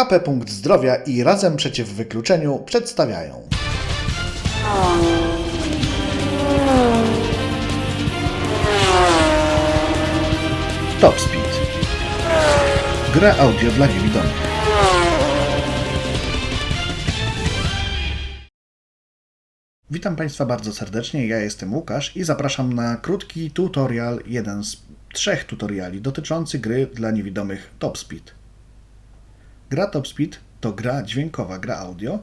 HP Punkt Zdrowia i Razem Przeciw Wykluczeniu przedstawiają. Top Speed. Gra audio dla niewidomych. Witam Państwa bardzo serdecznie, ja jestem Łukasz i zapraszam na krótki tutorial, jeden z trzech tutoriali dotyczący gry dla niewidomych Top Speed. Gra Top Speed to gra dźwiękowa, gra audio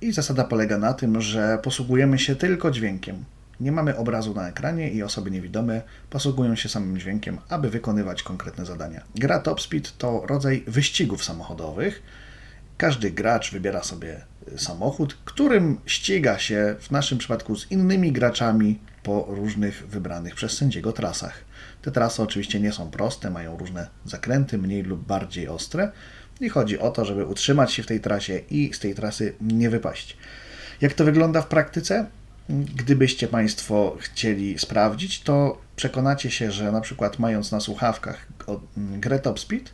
i zasada polega na tym, że posługujemy się tylko dźwiękiem. Nie mamy obrazu na ekranie i osoby niewidome posługują się samym dźwiękiem, aby wykonywać konkretne zadania. Gra Top Speed to rodzaj wyścigów samochodowych, każdy gracz wybiera sobie samochód, którym ściga się w naszym przypadku z innymi graczami po różnych wybranych przez sędziego trasach. Te trasy oczywiście nie są proste, mają różne zakręty, mniej lub bardziej ostre i chodzi o to, żeby utrzymać się w tej trasie i z tej trasy nie wypaść. Jak to wygląda w praktyce? Gdybyście Państwo chcieli sprawdzić, to przekonacie się, że na przykład mając na słuchawkach o- m, grę Top Speed,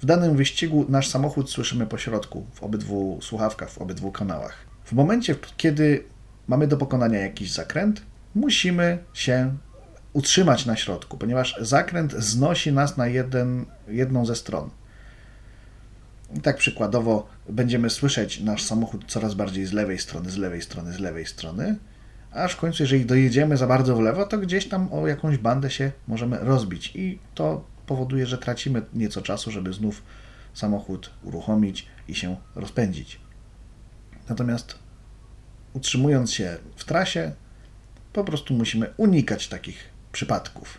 w danym wyścigu nasz samochód słyszymy po środku, w obydwu słuchawkach, w obydwu kanałach. W momencie, kiedy mamy do pokonania jakiś zakręt, musimy się utrzymać na środku, ponieważ zakręt znosi nas na jeden, jedną ze stron. I tak przykładowo będziemy słyszeć nasz samochód coraz bardziej z lewej strony, z lewej strony, z lewej strony, aż w końcu, jeżeli dojedziemy za bardzo w lewo, to gdzieś tam o jakąś bandę się możemy rozbić i to powoduje, że tracimy nieco czasu, żeby znów samochód uruchomić i się rozpędzić. Natomiast utrzymując się w trasie, po prostu musimy unikać takich przypadków.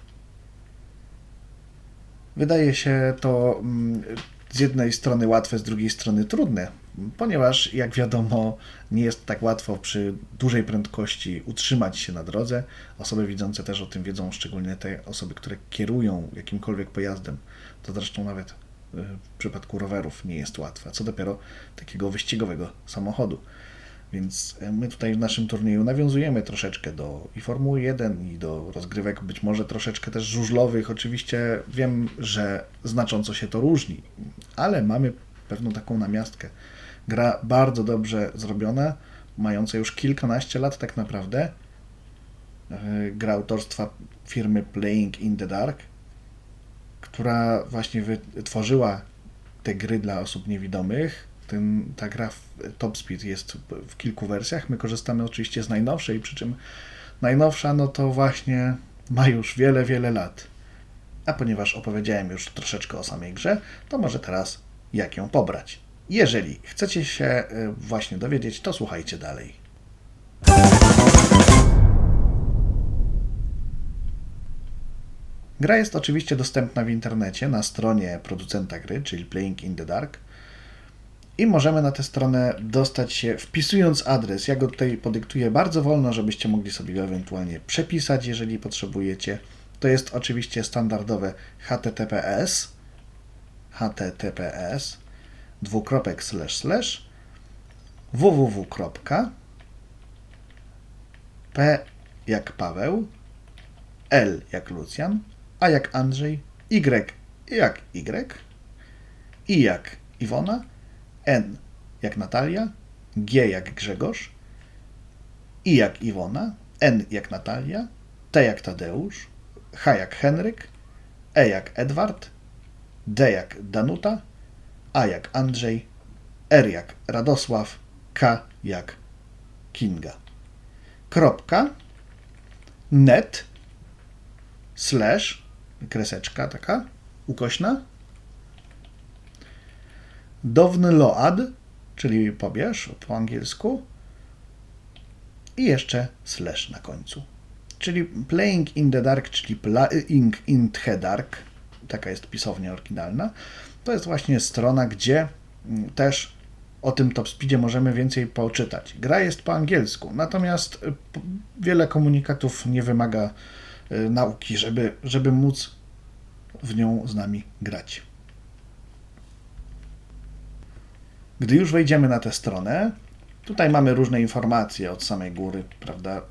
Wydaje się to mm, z jednej strony łatwe, z drugiej strony trudne, ponieważ, jak wiadomo, nie jest tak łatwo przy dużej prędkości utrzymać się na drodze. Osoby widzące też o tym wiedzą, szczególnie te osoby, które kierują jakimkolwiek pojazdem. To zresztą nawet y, w przypadku rowerów nie jest łatwe, co dopiero takiego wyścigowego samochodu. Więc e, my tutaj w naszym turnieju nawiązujemy troszeczkę do i Formuły 1, i do rozgrywek być może troszeczkę też żużlowych. Oczywiście wiem, że znacząco się to różni, ale mamy pewną taką namiastkę. Gra bardzo dobrze zrobiona, mająca już kilkanaście lat tak naprawdę. E, Gra autorstwa firmy Playing in the Dark, która właśnie wytworzyła te gry dla osób niewidomych. Ten, ta gra Top Speed jest w kilku wersjach. My korzystamy oczywiście z najnowszej, przy czym najnowsza no to właśnie ma już wiele, wiele lat. A ponieważ opowiedziałem już troszeczkę o samej grze, to może teraz jak ją pobrać. Jeżeli chcecie się y, właśnie dowiedzieć, to słuchajcie dalej. Gra jest oczywiście dostępna w internecie na stronie producenta gry, czyli Playing in the Dark. I możemy na tę stronę dostać się wpisując adres. Ja go tutaj podyktuję bardzo wolno, żebyście mogli sobie go ewentualnie przepisać, jeżeli potrzebujecie. To jest oczywiście standardowe https https dwukropek slash slash. Www. p jak Paweł. L jak Lucjan. A jak Andrzej. Y jak Y. I jak Iwona N jak Natalia, G jak Grzegorz, I jak Iwona, N jak Natalia, T jak Tadeusz, H jak Henryk, E jak Edward, D jak Danuta, A jak Andrzej, R jak Radosław, K jak Kinga. Kropka, net, slash, kreseczka taka, ukośna, download, czyli pobierz po angielsku i jeszcze slash na końcu. Czyli Playing in the Dark, czyli Playing in the Dark, taka jest pisownia oryginalna, to jest właśnie strona, gdzie mm, też o tym Top Speedzie możemy więcej poczytać. Gra jest po angielsku, natomiast y, wiele komunikatów nie wymaga y, nauki, żeby, żeby móc w nią z nami grać. Gdy już wejdziemy na tę stronę, tutaj mamy różne informacje od samej góry, prawda?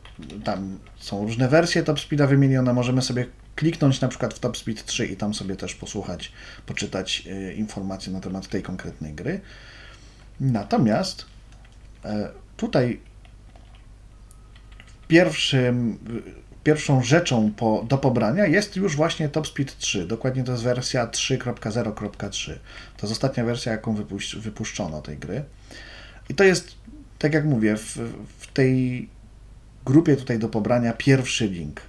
Tam są różne wersje Top Speeda wymienione, możemy sobie kliknąć na przykład w Top Speed 3 i tam sobie też posłuchać, poczytać e, informacje na temat tej konkretnej gry. Natomiast e, tutaj pierwszym, pierwszą rzeczą po, do pobrania jest już właśnie Top Speed 3. Dokładnie to jest wersja 3.0.3. To jest ostatnia wersja, jaką wypuś, wypuszczono tej gry. I to jest, tak jak mówię, w, w tej grupie tutaj do pobrania pierwszy link.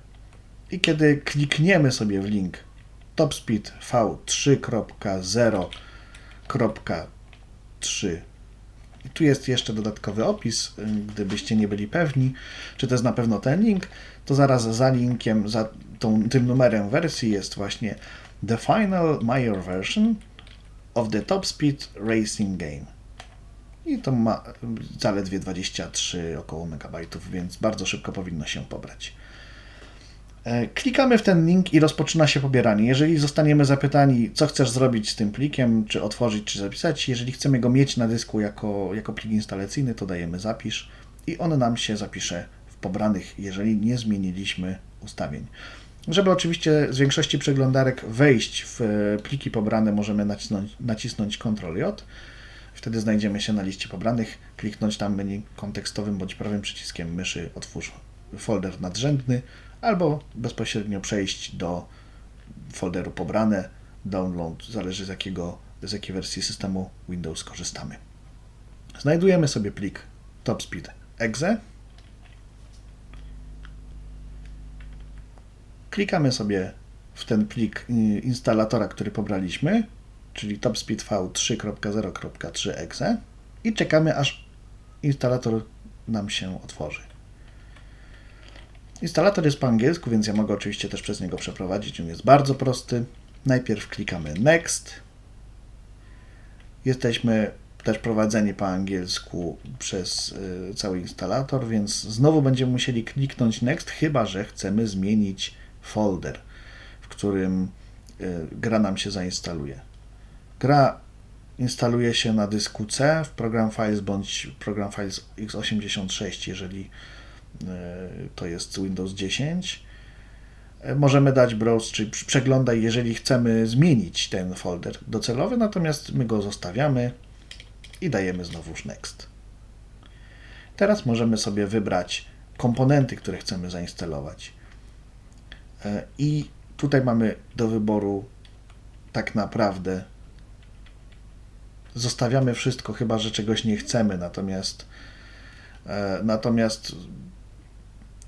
I kiedy klikniemy sobie w link Top Speed V3.0.3 i tu jest jeszcze dodatkowy opis, gdybyście nie byli pewni, czy to jest na pewno ten link, to zaraz za linkiem, za tą, tym numerem wersji jest właśnie The Final Major Version of the Top Speed Racing Game. I to ma zaledwie 23 około megabajtów, więc bardzo szybko powinno się pobrać. E, klikamy w ten link i rozpoczyna się pobieranie. Jeżeli zostaniemy zapytani, co chcesz zrobić z tym plikiem, czy otworzyć, czy zapisać, jeżeli chcemy go mieć na dysku jako, jako plik instalacyjny, to dajemy zapisz i on nam się zapisze w pobranych, jeżeli nie zmieniliśmy ustawień. Żeby oczywiście z większości przeglądarek wejść w pliki pobrane, możemy nacisnąć, nacisnąć Ctrl J. Wtedy znajdziemy się na liście pobranych, kliknąć tam menu kontekstowym bądź prawym przyciskiem myszy otwórz folder nadrzędny, albo bezpośrednio przejść do folderu pobrane, download, zależy z, jakiego, z jakiej wersji systemu Windows korzystamy. Znajdujemy sobie plik topspeed.exe. Klikamy sobie w ten plik instalatora, który pobraliśmy, czyli topspeed v3.0.3.exe i czekamy aż instalator nam się otworzy. Instalator jest po angielsku, więc ja mogę oczywiście też przez niego przeprowadzić. On jest bardzo prosty. Najpierw klikamy Next. Jesteśmy też prowadzeni po angielsku przez y, cały instalator, więc znowu będziemy musieli kliknąć Next, chyba że chcemy zmienić folder, w którym y, gra nam się zainstaluje. Gra instaluje się na dysku C w Program Files bądź Program Files x86, jeżeli to jest Windows 10. E, możemy dać browse, czy przeglądaj, jeżeli chcemy zmienić ten folder docelowy, natomiast my go zostawiamy i dajemy znowuż next. Teraz możemy sobie wybrać komponenty, które chcemy zainstalować. E, I tutaj mamy do wyboru tak naprawdę zostawiamy wszystko, chyba że czegoś nie chcemy, natomiast natomiast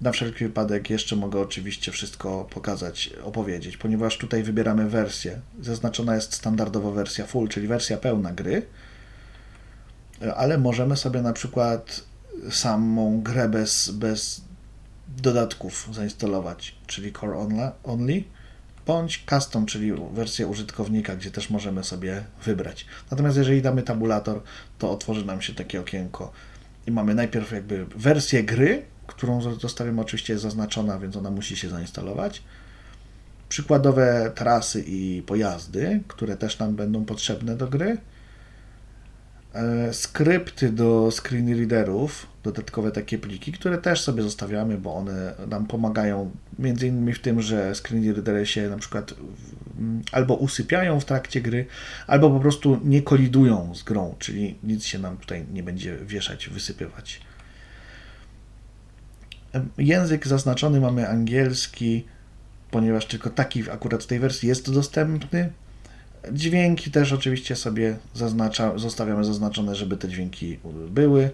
na wszelki wypadek jeszcze mogę oczywiście wszystko pokazać, opowiedzieć, ponieważ tutaj wybieramy wersję. Zaznaczona jest standardowa wersja full, czyli wersja pełna gry, ale możemy sobie na przykład samą grę bez, bez dodatków zainstalować, czyli core only, bądź custom, czyli wersję użytkownika, gdzie też możemy sobie wybrać. Natomiast jeżeli damy tabulator, to otworzy nam się takie okienko i mamy najpierw jakby wersję gry, którą zostawiam oczywiście zaznaczona, więc ona musi się zainstalować. Przykładowe trasy i pojazdy, które też nam będą potrzebne do gry. E, skrypty do screen readerów, dodatkowe takie pliki, które też sobie zostawiamy, bo one nam pomagają między innymi w tym, że screen readery się na przykład albo usypiają w trakcie gry, albo po prostu nie kolidują z grą, czyli nic się nam tutaj nie będzie wieszać, wysypywać. Język zaznaczony mamy angielski, ponieważ tylko taki akurat w tej wersji jest dostępny. Dźwięki też oczywiście sobie zaznacza, zostawiamy zaznaczone, żeby te dźwięki były.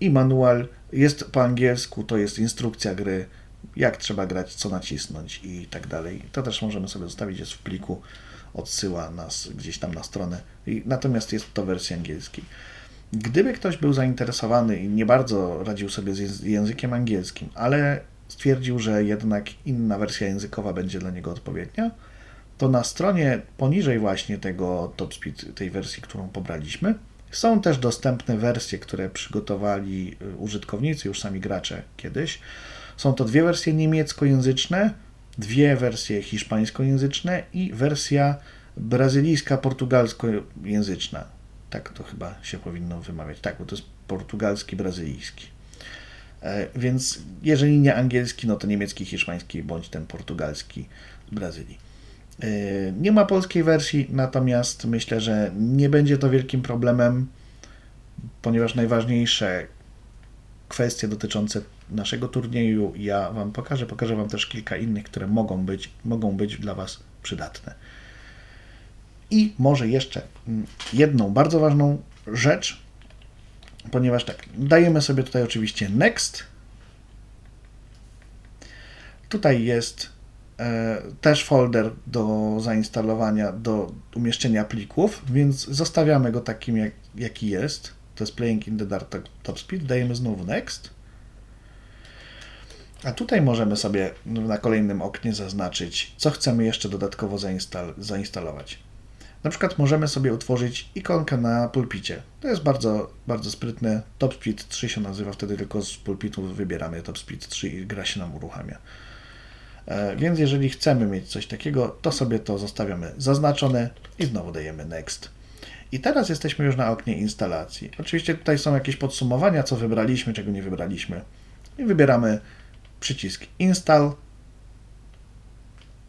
I manual jest po angielsku, to jest instrukcja gry, jak trzeba grać, co nacisnąć i tak dalej. To też możemy sobie zostawić, jest w pliku, odsyła nas gdzieś tam na stronę. I, natomiast jest to wersja angielskiej. Gdyby ktoś był zainteresowany i nie bardzo radził sobie z językiem angielskim, ale stwierdził, że jednak inna wersja językowa będzie dla niego odpowiednia, to na stronie poniżej właśnie tego top speed, tej wersji, którą pobraliśmy, są też dostępne wersje, które przygotowali y, użytkownicy, już sami gracze kiedyś. Są to dwie wersje niemieckojęzyczne, dwie wersje hiszpańskojęzyczne i wersja brazylijska-portugalskojęzyczna tak to chyba się powinno wymawiać. Tak, bo to jest portugalski, brazylijski. E, więc jeżeli nie angielski, no to niemiecki, hiszpański bądź ten portugalski Brazylii. Yy, Nie ma polskiej wersji, natomiast myślę, że nie będzie to wielkim problemem, ponieważ najważniejsze kwestie dotyczące naszego turnieju ja Wam pokażę. Pokażę Wam też kilka innych, które mogą być, mogą być dla Was przydatne. I może jeszcze mm, jedną bardzo ważną rzecz, ponieważ tak, dajemy sobie tutaj oczywiście next. Tutaj jest e, też folder do zainstalowania, do umieszczenia plików, więc zostawiamy go takim, jak, jaki jest. To jest Playing in the Dark Top Speed. Dajemy znowu next. A tutaj możemy sobie na kolejnym oknie zaznaczyć, co chcemy jeszcze dodatkowo zainstal- zainstalować. Na przykład możemy sobie utworzyć ikonkę na pulpicie. To jest bardzo, bardzo sprytne. Top Speed 3 się nazywa, wtedy tylko z pulpitu wybieramy Top Speed 3 i gra się nam uruchamia. E, Więc jeżeli chcemy mieć coś takiego, to sobie to zostawiamy zaznaczone i znowu dajemy Next. I teraz jesteśmy już na oknie instalacji. Oczywiście tutaj są jakieś podsumowania, co wybraliśmy, czego nie wybraliśmy. I wybieramy przycisk Install.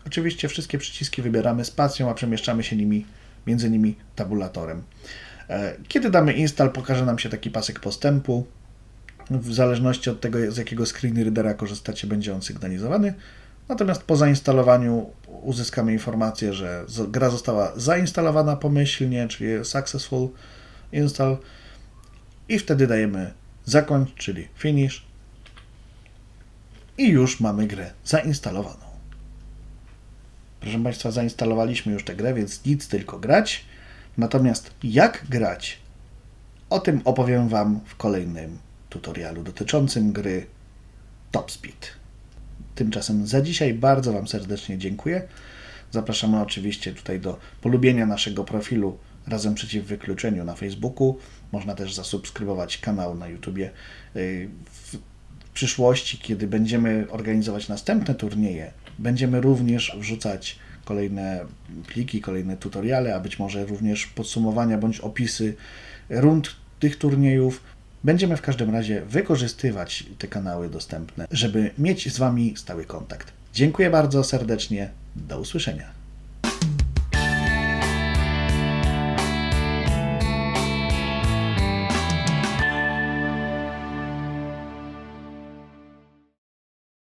Oczywiście wszystkie przyciski wybieramy spacją, a przemieszczamy się nimi między nimi tabulatorem. E, Kiedy damy install, pokaże nam się taki pasek postępu. W zależności od tego, z jakiego screen readera korzystacie, będzie on sygnalizowany. Natomiast po zainstalowaniu uzyskamy informację, że gra została zainstalowana pomyślnie, czyli successful install. I wtedy dajemy zakończ, czyli finish. I już mamy grę zainstalowaną. Proszę Państwa, zainstalowaliśmy już tę grę, więc nic tylko grać. Natomiast jak grać, o tym opowiem Wam w kolejnym tutorialu dotyczącym gry Top Speed. Tymczasem za dzisiaj bardzo Wam serdecznie dziękuję. Zapraszamy oczywiście tutaj do polubienia naszego profilu Razem Przeciw Wykluczeniu na Facebooku. Można też zasubskrybować kanał na YouTubie. Yy, W przyszłości, kiedy będziemy organizować następne turnieje, będziemy również wrzucać kolejne pliki, kolejne tutoriale, a być może również podsumowania bądź opisy rund tych turniejów. Będziemy w każdym razie wykorzystywać te kanały dostępne, żeby mieć z Wami stały kontakt. Dziękuję bardzo serdecznie. Do usłyszenia.